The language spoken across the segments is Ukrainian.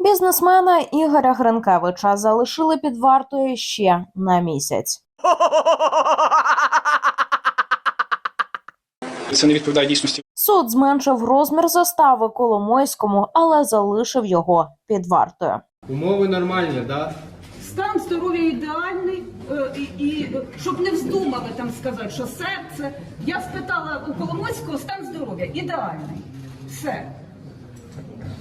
Бізнесмена Ігоря Гринкевича залишили під вартою ще на місяць. Це не відповідає дійсності. Суд зменшив розмір застави Коломойському, але залишив його під вартою. Умови нормальні, да? Стан здоров'я ідеальний, е, і, і щоб не вздумали там сказати, що серце. Я спитала у Коломойського стан здоров'я ідеальний. Все.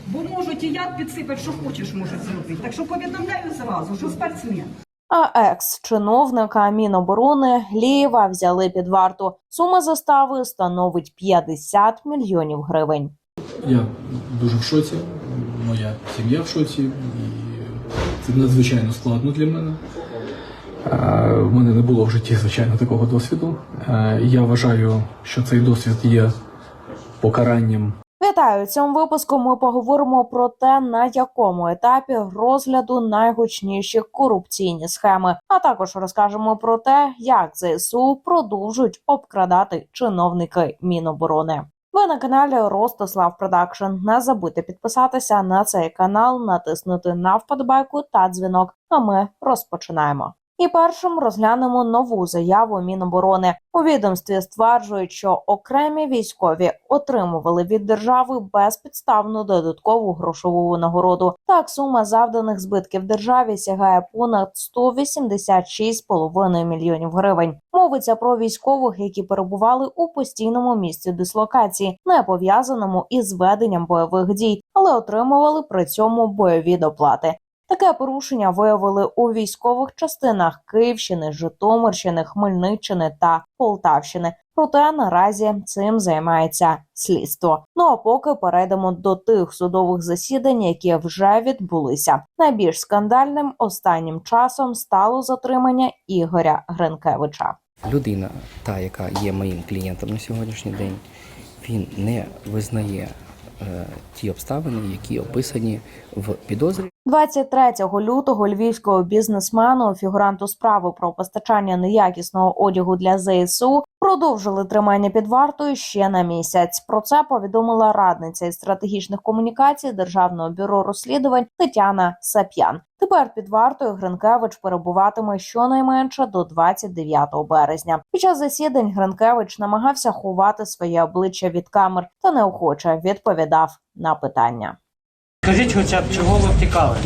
Бо можуть і яд підсипати, що хочеш, можуть зробити. Так що повідомляю зразу, що спортсмен. А екс-чиновника Міноборони Лієва взяли під варту. Сума застави становить 50 мільйонів гривень. Я дуже в шоці, моя сім'я в шоці, і це надзвичайно складно для мене. В мене не було в житті, звичайно, такого досвіду. Я вважаю, що цей досвід є покаранням Вітаю! У цьому випуску ми поговоримо про те, на якому етапі розгляду найгучніші корупційні схеми, а також розкажемо про те, як ЗСУ продовжують обкрадати чиновники Міноборони. Ви на каналі Ростислав Продакшн. Не забудьте підписатися на цей канал, натиснути на вподобайку та дзвінок. А ми розпочинаємо. І першим розглянемо нову заяву Міноборони. У відомстві стверджують, що окремі військові отримували від держави безпідставну додаткову грошову нагороду. Так, сума завданих збитків державі сягає понад 186,5 мільйонів гривень. Мовиться про військових, які перебували у постійному місці дислокації, не пов'язаному із веденням бойових дій, але отримували при цьому бойові доплати. Таке порушення виявили у військових частинах Київщини, Житомирщини, Хмельниччини та Полтавщини. Проте наразі цим займається слідство. Ну а поки перейдемо до тих судових засідань, які вже відбулися. Найбільш скандальним останнім часом стало затримання Ігоря Гринкевича. людина, та, яка є моїм клієнтом на сьогоднішній день, він не визнає е, ті обставини, які описані в підозрі. 23 лютого львівського бізнесмену, фігуранту справи про постачання неякісного одягу для ЗСУ, продовжили тримання під вартою ще на місяць. Про це повідомила радниця із стратегічних комунікацій Державного бюро розслідувань Тетяна Сап'ян. Тепер під вартою Гринкевич перебуватиме щонайменше до 29 березня. Під час засідань Гринкевич намагався ховати своє обличчя від камер та неохоче відповідав на питання. Скажіть хоча б, чого ви втікали?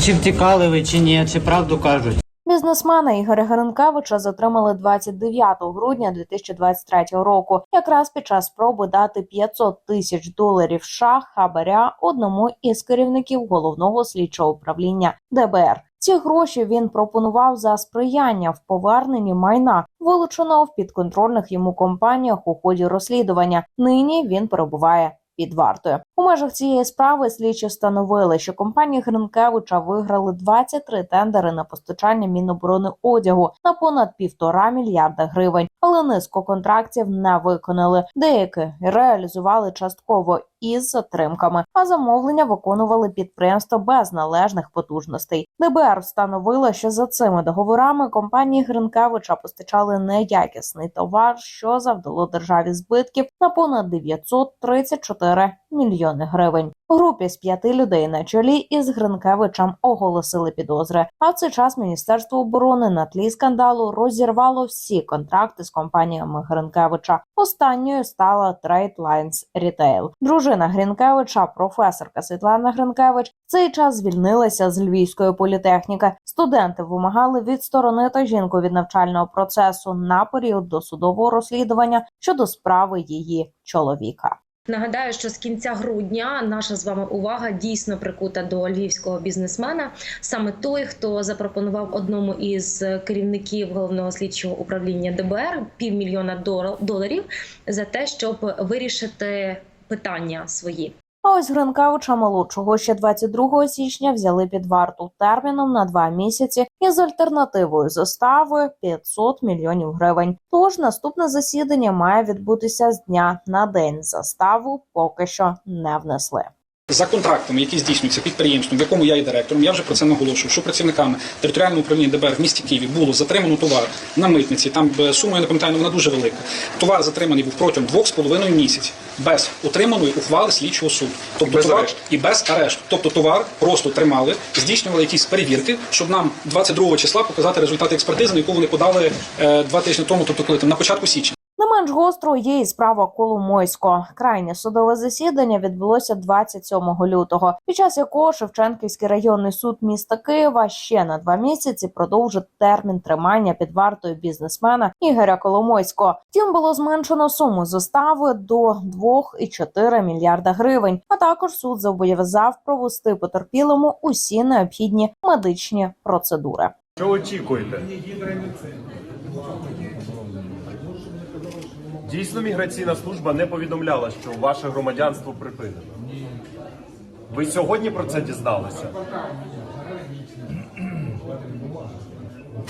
Чи втікали ви, чи ні, чи правду кажуть? Бізнесмена Ігоря Гринкевича затримали 29 грудня 2023 року, якраз під час спроби дати 500 тисяч доларів США хабаря одному із керівників головного слідчого управління ДБР. Ці гроші він пропонував за сприяння в поверненні майна, вилученого в підконтрольних йому компаніях у ході розслідування. Нині він перебуває під вартою. У межах цієї справи слідчі встановили, що компанії Гринкевича виграли 23 тендери на постачання Міноборони одягу на понад півтора мільярда гривень, але низку контрактів не виконали. Деякі реалізували частково із затримками, а замовлення виконували підприємства без належних потужностей. ДБР встановило, що за цими договорами компанії Гринкевича постачали неякісний товар, що завдало державі збитків на понад 934 мільйони гривень. Групі з п'яти людей на чолі із Гринкевичем оголосили підозри. А в цей час Міністерство оборони на тлі скандалу розірвало всі контракти з компаніями Гринкевича. Останньою стала Trade Lines Retail. Дружина Гринкевича, професорка Світлана Гринкевич, в цей час звільнилася з Львівської політехніки. Студенти вимагали відсторонити жінку від навчального процесу на період досудового розслідування щодо справи її чоловіка. Нагадаю, що з кінця грудня наша з вами увага дійсно прикута до львівського бізнесмена. Саме той, хто запропонував одному із керівників головного слідчого управління ДБР півмільйона доларів за те, щоб вирішити питання свої. А ось Гринкавича молодшого ще 22 січня взяли під варту терміном на два місяці із альтернативою застави 500 мільйонів гривень. Тож наступне засідання має відбутися з дня на день. Заставу поки що не внесли. За контрактами, які здійснюються підприємством, в якому я є директором, я вже про це наголошую, що працівниками територіального управління ДБР в місті Києві було затримано товар на митниці. Там е, сума я не пам'ятаю, вона дуже велика. Товар затриманий був протягом двох з половиною місяців без отриманої ухвали слідчого суду. Тобто Без товар арешту. і без арешту. Тобто товар просто тримали, здійснювали якісь перевірки, щоб нам 22 числа показати результати експертизи, на яку вони подали е, два тижні тому, тобто коли там на початку січня. Не менш гостро є і справа Коломойського. Крайнє судове засідання відбулося 27 лютого, під час якого Шевченківський районний суд міста Києва ще на два місяці продовжив термін тримання під вартою бізнесмена Ігоря Коломойського. Втім, було зменшено суму застави до 2,4 мільярда гривень. А також суд зобов'язав провести потерпілому усі необхідні медичні процедури. Що очікуєте? Дійсно, міграційна служба не повідомляла, що ваше громадянство припинено. Ви сьогодні про це дізналися?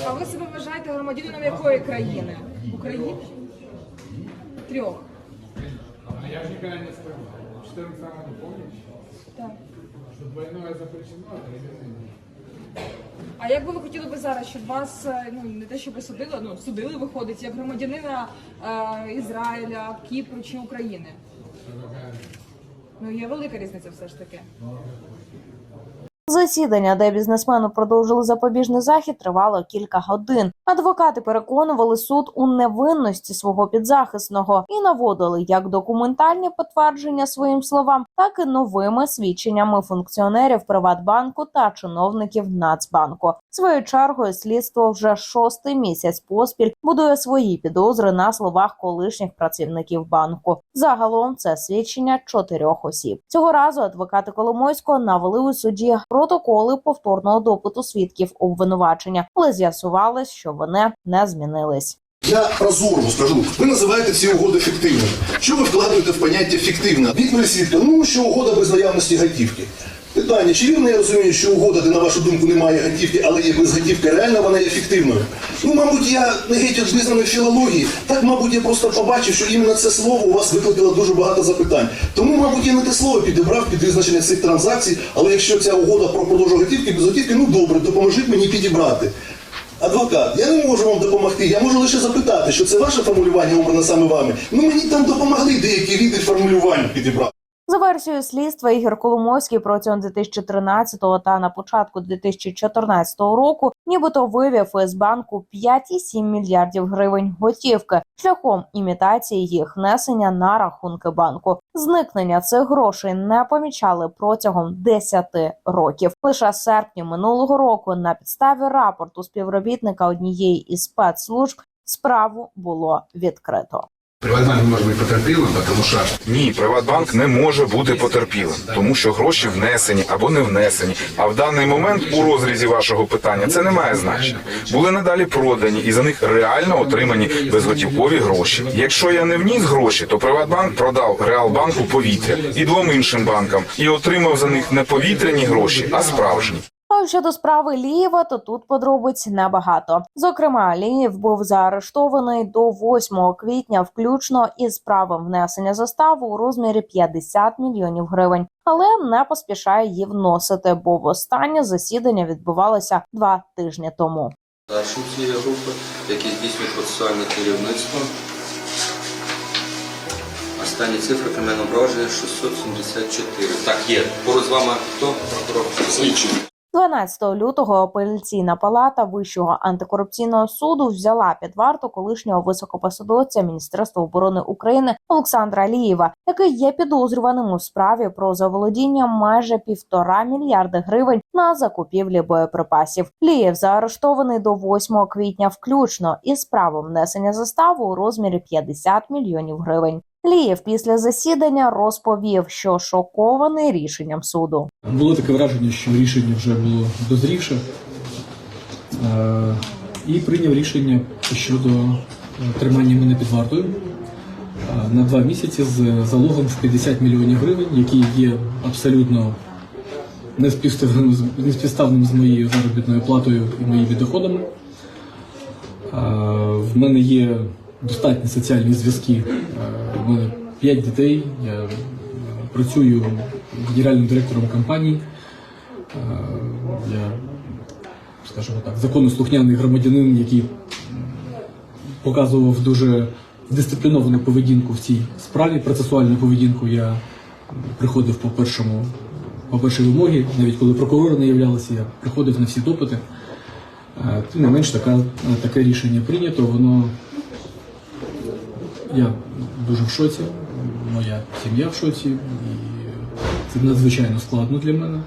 А ви себе вважаєте громадянином якої країни? України? Трьох. А Я же никогда не скажу. 14 не помнишь? Так. Что двойное запрещено, а третье нет. А як би ви хотіли би зараз, щоб вас е, ну не те, щоб судили, ну судили виходить як громадянина е, Ізраїля, Кіпру чи України? Ну є велика різниця все ж таки. Засідання, де бізнесмену продовжили запобіжний захід, тривало кілька годин. Адвокати переконували суд у невинності свого підзахисного і наводили як документальні підтвердження своїм словам, так і новими свідченнями функціонерів Приватбанку та чиновників Нацбанку. Своєю чергою слідство вже шостий місяць поспіль будує свої підозри на словах колишніх працівників банку. Загалом це свідчення чотирьох осіб. Цього разу адвокати Коломойського навели у суді протоколи повторного допиту свідків обвинувачення, але з'ясувалось, що вони не змінились. Я прозоро скажу, ви називаєте ці угоди фіктивними. Що ви вкладаєте в поняття фіктивна? Відповідь свідка, ну що угода без наявності готівки. Питання, чи вірно я розумію, що угода, де на вашу думку немає готівки, але є без готівки, реально вона є фіктивною? Ну, мабуть, я не геть обізнаний в філології. Так, мабуть, я просто побачив, що іменно це слово у вас викликало дуже багато запитань. Тому, мабуть, я не те слово підібрав під визначення цих транзакцій, але якщо ця угода про продажу готівки без готівки, ну добре, допоможіть мені підібрати. Адвокат, я не можу вам допомогти. Я можу лише запитати, що це ваше формулювання обране саме вами. Ну мені там допомогли деякі види формулювань підібрати. За версією слідства, Ігор Коломойський протягом 2013 та на початку 2014 року нібито вивів із банку 5,7 мільярдів гривень готівки шляхом імітації їх внесення на рахунки банку. Зникнення цих грошей не помічали протягом 10 років. Лише з серпня минулого року на підставі рапорту співробітника однієї із спецслужб справу було відкрито. Приватбанк може бути потерпілим, тому що Ні, Приватбанк не може бути потерпілим, тому що гроші внесені або не внесені. А в даний момент у розрізі вашого питання це не має значення. Були надалі продані і за них реально отримані безготівкові гроші. Якщо я не вніс гроші, то Приватбанк продав Реалбанку повітря і двом іншим банкам і отримав за них не повітряні гроші, а справжні. А щодо справи Лієва, то тут подробиць небагато. Зокрема, Лієв був заарештований до 8 квітня, включно із правом внесення застави у розмірі 50 мільйонів гривень, але не поспішає її вносити, бо востаннє засідання відбувалося два тижні тому. Старшим цієї групи, які здійснюють процесуальне керівництво. Останні цифри кримінального провадження 674. Так, є. Поруч з вами хто? Прокурор. Слідчий. 12 лютого апеляційна палата Вищого антикорупційного суду взяла під варту колишнього високопосадовця Міністерства оборони України Олександра Алієва, який є підозрюваним у справі про заволодіння майже півтора мільярди гривень на закупівлі боєприпасів. Лієв заарештований до 8 квітня, включно із правом внесення застави у розмірі 50 мільйонів гривень. Лієв після засідання розповів, що шокований рішенням суду. Було таке враження, що рішення вже було дозрівше, Е, і прийняв рішення щодо е, тримання мене під вартою е, на два місяці з залогом в 50 мільйонів гривень, який є абсолютно неспівставним, з- моєю заробітною платою і моїми доходами. В мене є достатні соціальні зв'язки. Е, У мене п'ять дітей. Я е, працюю генеральним директором компанії. Е, Я, скажімо так, законослухняний громадянин, який показував дуже дисципліновану поведінку в цій справі, процесуальну поведінку. Я приходив по першому, по першій вимогі, навіть коли прокурори не являлися, я приходив на всі допити. Е, Тим не менш, така, таке рішення прийнято. Воно я дуже в шоці, моя сім'я в шоці, і це надзвичайно складно для мене.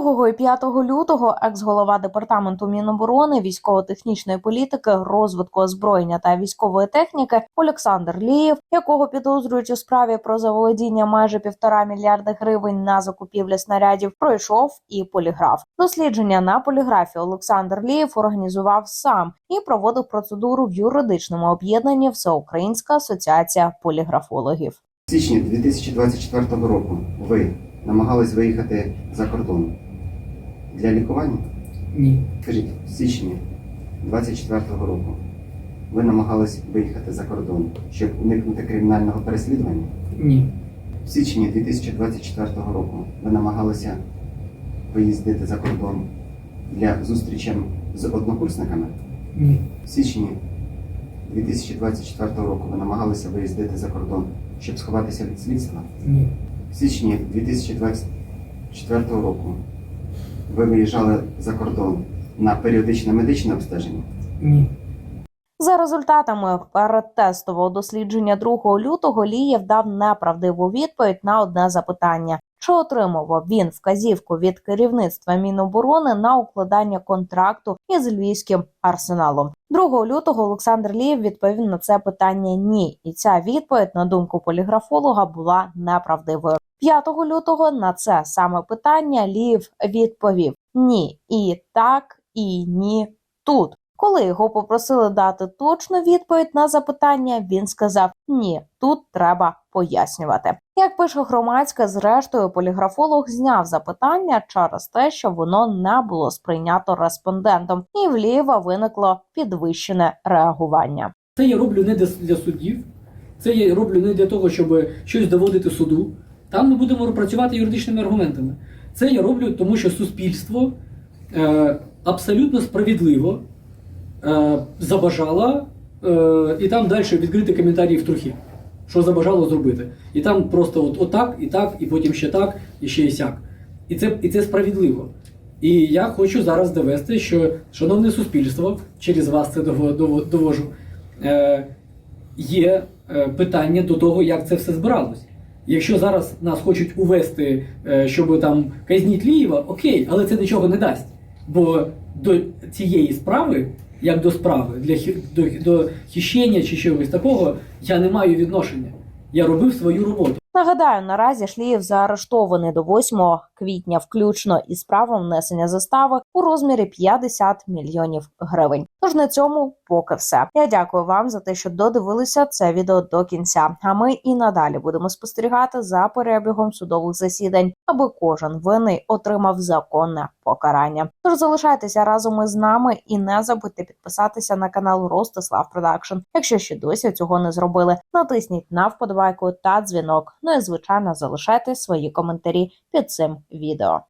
2 і 5 лютого екс-голова департаменту Міноборони, військово-технічної політики, розвитку озброєння та військової техніки Олександр Лієв, якого підозрюють у справі про заволодіння майже півтора мільярда гривень на закупівлі снарядів, пройшов і поліграф. Дослідження на поліграфі Олександр Лієв організував сам і проводив процедуру в юридичному об'єднанні Всеукраїнська асоціація поліграфологів. В січні 2024 року ви намагались виїхати за кордон для лікування? Ні. Скажіть, в січні 2024 року ви намагались виїхати за кордон, щоб уникнути кримінального переслідування? Ні. В січні 2024 року ви намагалися виїздити за кордон для зустрічі з однокурсниками? Ні. В січні 2024 року ви намагалися виїздити за кордон, щоб сховатися від слідства? Ні. В січні 2024 року ви виїжджали за кордон на періодичне медичне обстеження? Ні. За результатами передтестового дослідження 2 лютого Лієв дав неправдиву відповідь на одне запитання: чи отримував він вказівку від керівництва Міноборони на укладання контракту із львівським арсеналом? 2 лютого Олександр Лієв відповів на це питання ні, і ця відповідь, на думку поліграфолога, була неправдивою. 5 лютого на це саме питання Лієв відповів ні, і так, і ні тут. Коли його попросили дати точну відповідь на запитання, він сказав: ні, тут треба пояснювати. Як пише громадське, зрештою, поліграфолог зняв запитання через те, що воно не було сприйнято респондентом, і в Лієва виникло підвищене реагування. Це я роблю не для, суддів, це я роблю не для того, щоб щось доводити суду. Там ми будемо працювати юридичними аргументами. Це я роблю, тому що суспільство е, абсолютно справедливо е, забажало, е, і там далі відкрити коментарі в трухі, що забажало зробити. І там просто от, отак, і так, і потім ще так, і ще і сяк. І це, і це справедливо. І я хочу зараз довести, що шановне суспільство, через вас це дово- дово- довожу, е, є е, питання до того, як це все збиралось. Якщо зараз нас хочуть увести, е, щоб там казніть Лієва, окей, але це нічого не дасть. Бо до цієї справи, як до справи, для до, до хищення чи чогось такого, я не маю відношення. Я робив свою роботу. Нагадаю, наразі Шлієв заарештований до 8 квітня, включно із правом внесення застави у розмірі 50 мільйонів гривень. Тож на цьому поки все. Я дякую вам за те, що додивилися це відео до кінця. А ми і надалі будемо спостерігати за перебігом судових засідань, аби кожен винний отримав законне покарання. Тож залишайтеся разом із нами і не забудьте підписатися на канал Ростислав Продакшн. Якщо ще досі цього не зробили, натисніть на вподобайку та дзвінок. Ну і звичайно залишайте свої коментарі під цим відео.